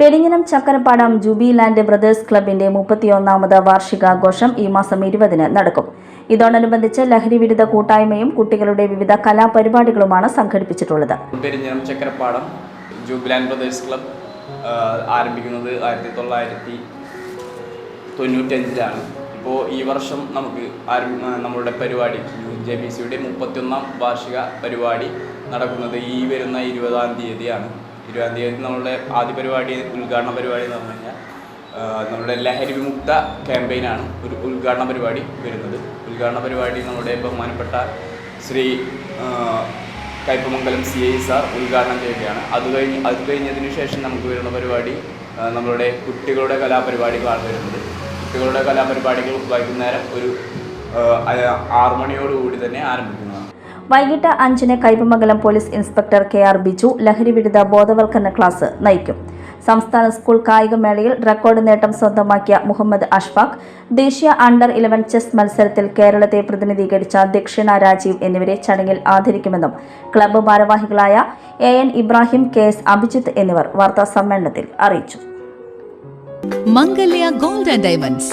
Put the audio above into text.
Peringanam Chakkarappadam ജൂബിലാൻഡ് brothers ക്ലബിന്റെ മുപ്പത്തിയൊന്നാമത് വാർഷികാഘോഷം ഈ മാസം ഇരുപതിന് നടക്കും. ഇതോടനുബന്ധിച്ച് ലഹരി വിരുദ്ധ കൂട്ടായ്മയും കുട്ടികളുടെ വിവിധ കലാപരിപാടികളുമാണ് സംഘടിപ്പിച്ചിട്ടുള്ളത്. Perinjanam Chakkarappadam Jubiland brothers club ആരംഭിക്കുന്നത് ആയിരത്തി തൊള്ളായിരത്തി തൊണ്ണൂറ്റഞ്ചിലാണ് ഇപ്പോൾ ഈ വർഷം നമുക്ക് നമ്മളുടെ പരിപാടി ജെ ബി സിയുടെ മുപ്പത്തിയൊന്നാം വാർഷിക പരിപാടി നടക്കുന്നത് ഈ വരുന്ന ഇരുപതാം തീയതിയാണ്. ഇരുപതാം തീയതി നമ്മളുടെ ആദ്യ പരിപാടി ഉദ്ഘാടന പരിപാടി എന്ന് പറഞ്ഞു കഴിഞ്ഞാൽ നമ്മുടെ ലഹരി വിമുക്ത ക്യാമ്പയിനാണ് ഒരു ഉദ്ഘാടന പരിപാടി വരുന്നത്. ഉദ്ഘാടന പരിപാടി നമ്മുടെ ബഹുമാനപ്പെട്ട Shri Kaipamangalam C I sir ഉദ്ഘാടനം ചെയ്യുകയാണ്. അത് കഴിഞ്ഞ് അത് കഴിഞ്ഞതിന് ശേഷം നമുക്ക് വരുന്ന പരിപാടി നമ്മളുടെ കുട്ടികളുടെ കലാപരിപാടികളാണ് വരുന്നത്. കുട്ടികളുടെ കലാപരിപാടികൾ വൈകുന്നേരം ഒരു ആറുമണിയോടുകൂടി തന്നെ ആരംഭിക്കുന്നതാണ് വൈകിട്ട് അഞ്ചിന് Kaipamangalam police inspector K R Biju ലഹരി വിരുദ്ധ ബോധവൽക്കരണ ക്ലാസ് നയിക്കും. സംസ്ഥാന സ്കൂൾ കായികമേളയിൽ റെക്കോർഡ് നേട്ടം സ്വന്തമാക്കിയ മുഹമ്മദ് അഷ്ഫാഖ് ദേശീയ അണ്ടർ ഇലവൻ ചെസ് മത്സരത്തിൽ കേരളത്തെ പ്രതിനിധീകരിച്ച ദക്ഷിണ രാജീവ് എന്നിവരെ ചടങ്ങിൽ ആദരിക്കുമെന്നും ക്ലബ്ബ് ഭാരവാഹികളായ A N Ibrahim K S Abhijith എന്നിവർ വാർത്താ സമ്മേളനത്തിൽ അറിയിച്ചു. Mangalya gold and diamonds.